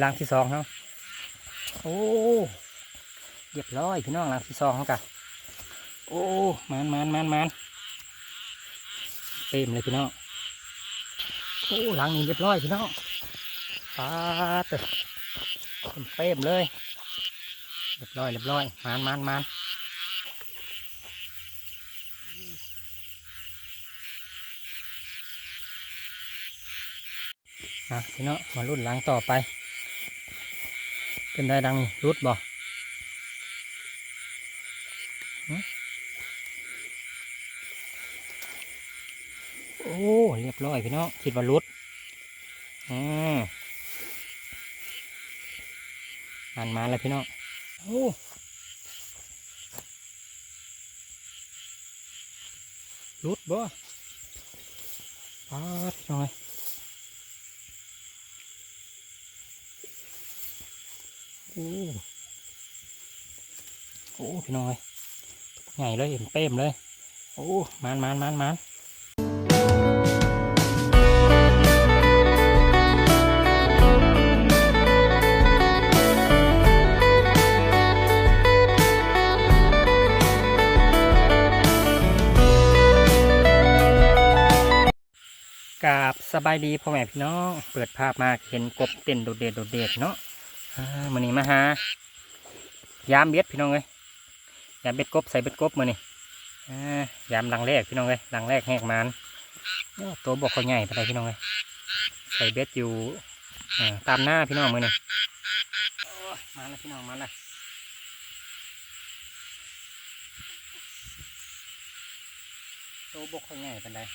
หลังที่สองเขาโอ้เรียบร้อยพี่น้องหลังที่สองเขากะโอ้มันมันมันมันเต็มเลยพี่น้องโอ้หลังนี้เรียบร้อยพี่น้องปาดเต็มเต็มเลยเรียบร้อยเรียบร้อยมันมันมันอะพี่น้องมารุ่นหลังต่อไป เป็นได้ดังรุดบ่โอ้เรียบร้อยพี่น้องคิดว่ารุดอืมมันมาแล้วพี่น้องโอ้รุดบ่ปาดพี่อย โอ้โอ้พี่น้อยใหญ่เลยเห็นเป้มเลย โอ้มันมันมันมันกาบสบายดีพ่อแม่พี่น้อง เปิดภาพมาเห็นกบเต้นโดดเด่นโดดเด่นเนาะ มันนี่มาหายามเบ็ดพี่น้องเลยยามเบ็ดกบใส่เบ็ดกบมานี่ยามหลังแรกพี่น้องเลยหลังแรกแหกมันโตัวบอกเขาใหญ่ไปเลยพี่น้องเลยใส่เบ็ดอยู่ตามหน้าพี่น้องมือนี่โอ้มาแล้วพี่น้องมาแล้วตัวบกเขาใหญ่ไปเลย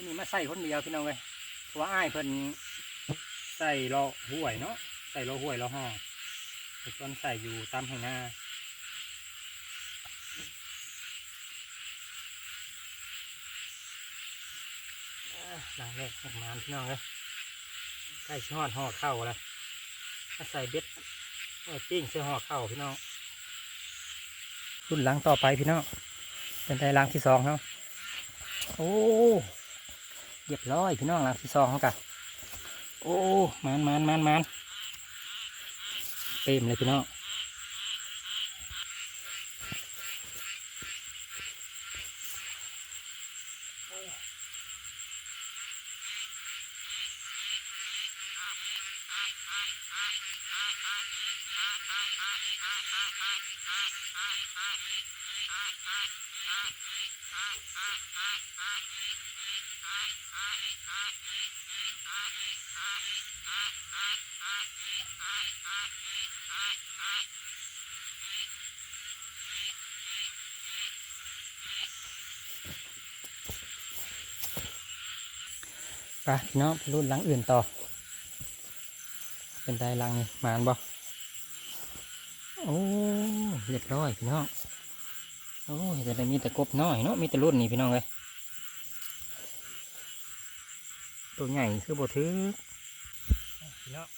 นนี้มาใส่คนเดียวพี่น้องเลยเพราะว่าอ้ายเพิ่นใส่รอห่วยเนาะใส่รอห่วยรอห่อไอ้ส่วนใส่อยู่ตามหงหน้าหลังแรกออกมาพี่น้องเลยใกล้ชิฮอดห่อเข้าแล้วมาใส่เบ็ดเออปิ้งเสื้อห่อเข้าพี่น้องรุ่นหลังต่อไปพี่น้องเป็นไตรลังที่สองครับโอ้ เรียบร้อยพี่น้องหลังที่สองเขากะโอ้มันมันมันมันเต็มเลยพี่น้องไปพี่น้องไปรุ่นหลังอื่นต่อ เป็นไดหลังนี่มานบ่โอ้เรียบร้อยพี่น้องโอ้ยแต่ได้มีแต่กบน้อยเนาะมีแต่รุ่นนี่พี่น้องเลย ตัวใหญ่คือบ่ถือพี่น้อง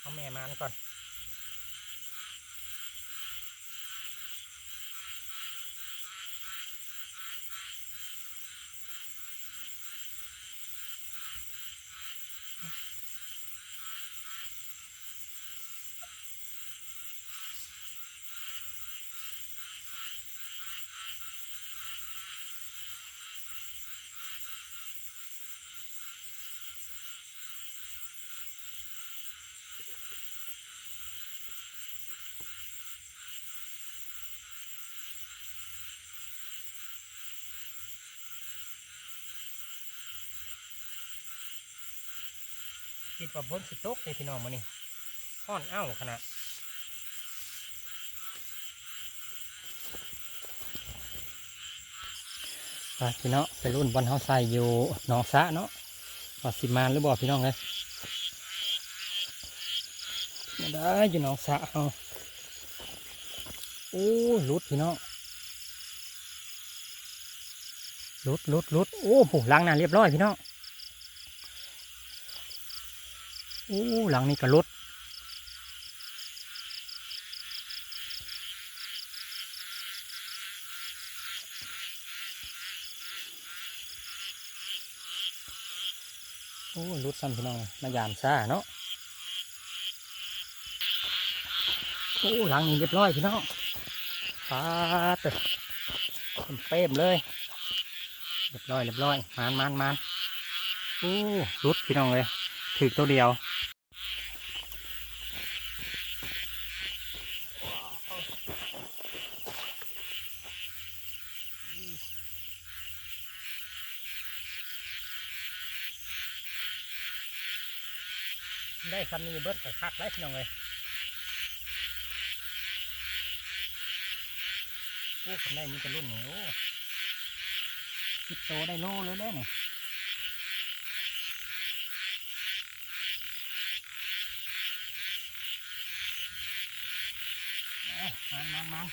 เอาแม่มานก่อน คิดว่าพ้นสิตกเลยพี่น้องมานี่ห้อนเอ้าขนาดไปพี่น้องไปรุ่นบอลเฮาใส่อยู่หนองสะเนาะว่าสิมานหรือบ่พี่น้องเลยได้อยู่หนองสะเฮาโอ้ลุดพี่น้องลุดลุดลุดโอ้โหล้างน้ำเรียบร้อยพี่น้อง โอ้หลังนี้ก็ลดโอ้ลดสั้นพี่น้องมายามซ่าเนาะโอ้หลังนี้เรียบร้อยพี่น้องปาดเต็มเลยเรียบร้อยเรียบร้อยมานมานมานโอ้ลุดพี่น้องเลยถือตัวเดียว ได้คำนี้เบิดกับคักแล้วพี่น้องเลยโอ้คำได้มีแต่รุ่นนี้โอ้คิดโตได้โลเลยเด้อนี่ยมันมันมัน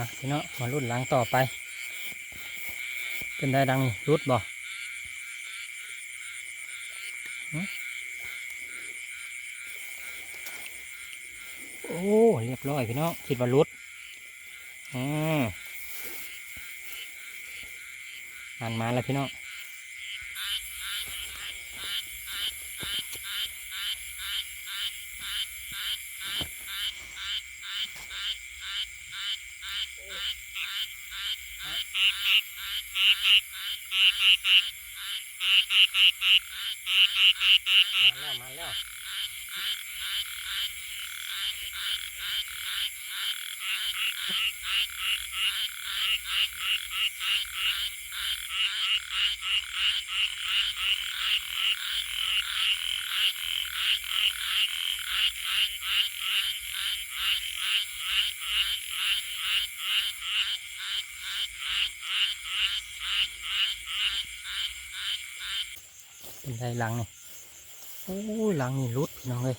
อะพี่น้องมารุ่นหลังต่อไป เป็นได้ดังรุดบ่โอ้ เรียบร้อยพี่น้องคิดว่ารุดอืมมันมาแล้วพี่น้อง แล้วมาแล้วเป็นได้หลังนี่โอ้ยหลังนี่รุดพี่น้องเลย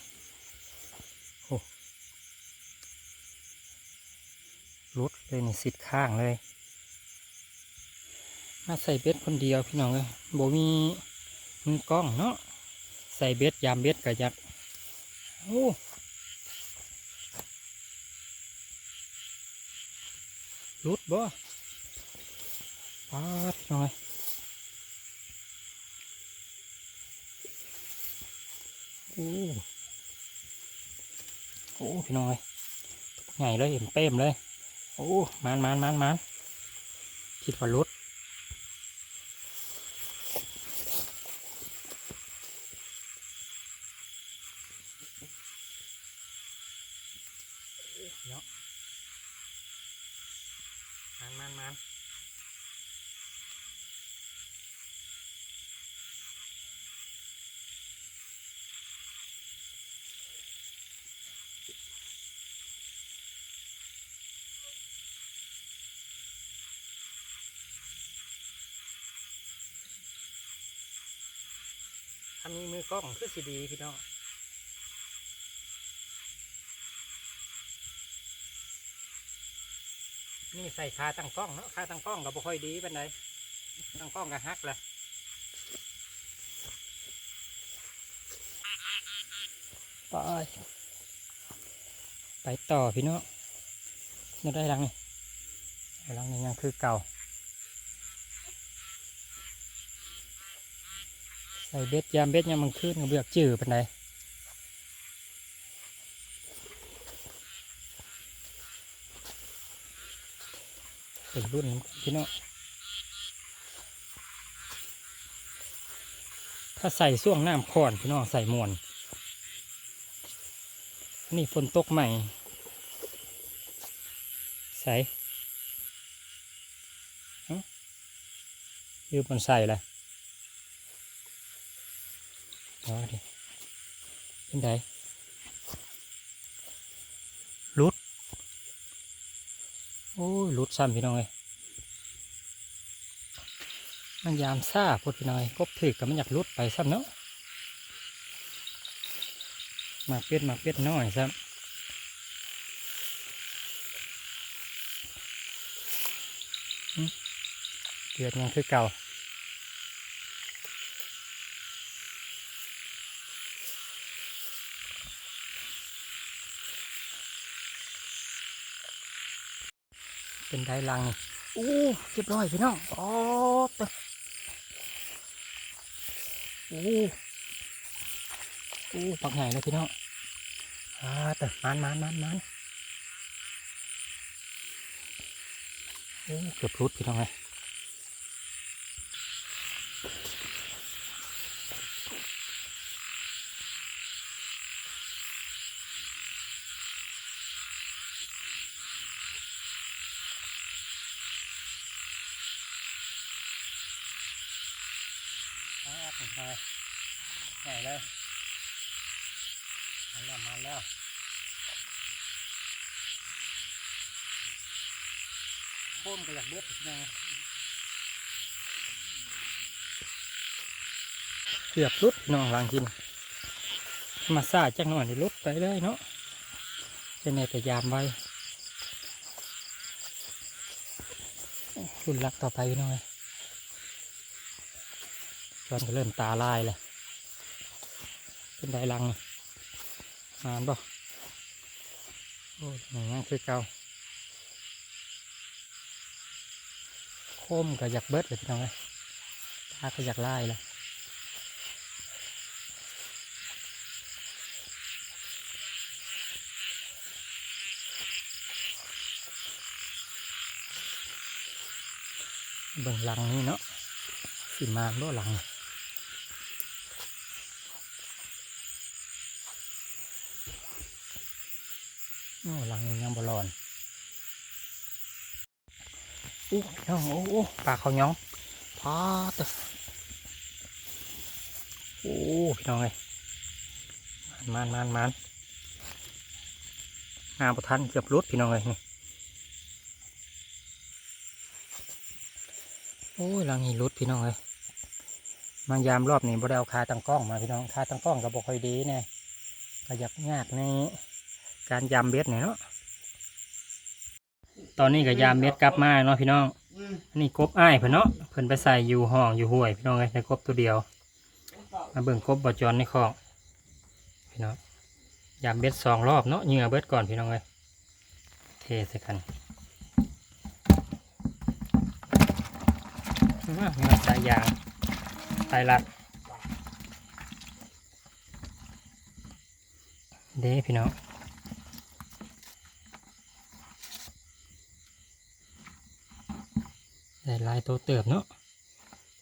โอ้รุดเลยนี่สิดข้างเลย มาใส่เบ็ดคนเดียวพี่น้องเลยโบมีมือกล้องเนาะใส่เบ็ดยามเบ็ดกะยักโอ้รุดบ่ปาดพี่องเลย โอ้พี่น้อยใหญ่เลยเห็นเป้มเลย โอ้มานมานมานมานคิดว่ารุดเนาะ ถ้ามีมือกล้องคือสิดีพี่น้องนี่ใส่ขาตั้งกล้องเนาะขาตั้งกล้องก็บ่ค่อยดีเป็นไดตั้งกล้องก็ฮักแหละไปไปต่อพี่น้องนี่ได้รังนี่ได้รังนี่ยังคือเก่า ใส่เบ็ดยามเบ็ดยามมันขึ้นเบือกจืดเป็นไดเป็นรุ่นน้ำกันพี่น้องถ้าใส่ส่วงน้ำคอนพี่น้องใส่มวน นี่ฝนตกใหม่ ใส่เอ้ายืมมันใส่เละ อ๋อดิเป็นไดรุด โอ้ยรุดซ้ำพี่น้องเลยมันยามซ่าพูดพี่น้องเอ้ยกบถือกับมันอยากรุดไปซ้ำเนาะหมากเป็ดหมากเป็ดน้อยซ้ำหึเดือดยังคือเก่า เป็นได้ลังนี่อู้เรียบร้อยพี่น้องอ๋อ้ตะอู้อู้ปักใหญ่เลยพี่น้องอ่าแต่มันมันมันมันอู้เกือบพุดพี่น้องเลย อ่าถึงไปใหญ่เลยมาแล้วมาแล้วโค้มก็อยากเลือดน้องเกือบรุดน้องวางกิน มาซาจังหน่อยนี่รุดไปเลยเนาะจะในแต่ยามไว้รุ่นรักต่อไปพี่น้องเอ้ย จอนก็เริ่มตาลายเลยเป็นไดรังนี่านบ่โอ้ยอย่างนั้คือเก่าโคมก็อยากเบิดเลยพี่น้องเอ้ยตาก็อยากลายเลยเบิ่งหลังนี่เนาะสิมาบ่หลัง โอ้หลังนี่ยังบ่ร้อนอู้น้องโอ้โอ้ปลาเขาวหยองพาตะโอ้พี่น้องเอ้ยมันมันมันมาประทันเกือบรุดพี่น้องเอ้ยนี่โอ้ยหลังนี้รุดพี่น้องเลยมายามรอบนี้บ่ได้เอาคาตั้งกล้องมาพี่น้องคาตั้งกล้องก็บ่ค่อยดีแน่ก็อยากยากใน การยามเบ็ดเนี่ยเนาะตอนนี้ก็ยามเบ็ดกลับมาเนาะพี่น้องอันนี่กบอ้ายเพิ่นเนาะเพิ่นไปใส่อยู่ห้องอยู่ห้วยพี่น้องเลยในกบตัวเดียว มาเบิ่งกบบ่จรในคลองพี่น้องยามเบ็ดสองรอบเนาะเหงื่อเบ็ดก่อนพี่น้องเลยเทใส่กันมมีสายยางสายรัดเด้พี่น้อง ได้หลายตัวเติบเนาะ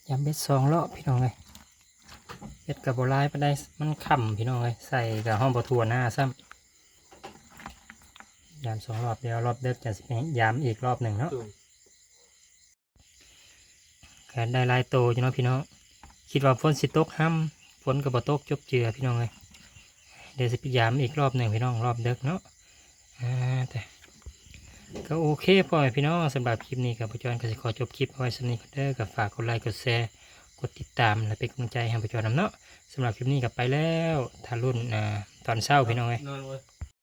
ยำเบ็ดสองรอบพี่น้องเลยเบ็ดกับโบลายไปได้มันค่ำพี่น้องเลยใส่กับห้องบะทัวหน้าซ้ำยามสองรอบเดียวรอบเด็กจะสิไปยามอีกรอบหนึ่งเนาะแขนได้หลายโตอยู่เนาะพี่น้องคิดว่าฝนสิตกห้ำฝนกับบตกจบเจือพี่น้องเลยเดี๋ยวสิพยายามอีกรอบหนึ่งพี่น้องรอบเด็กเนาะอ่าแต่ ก็โอเคพ่อยพี่น้องสำหรับคลิปนี้กับปจอนก็จะขอจบคลิปเอาไว้สำนี้ก็เด้อกับฝากกดไลค์กดแชร์กดติดตามและเป็นกำลังใจให้ปจอนนำเนาะสำหรับคลิปนี้กับไปแล้วทารุ่นอ่าตอนเศร้าพี่น้องเลย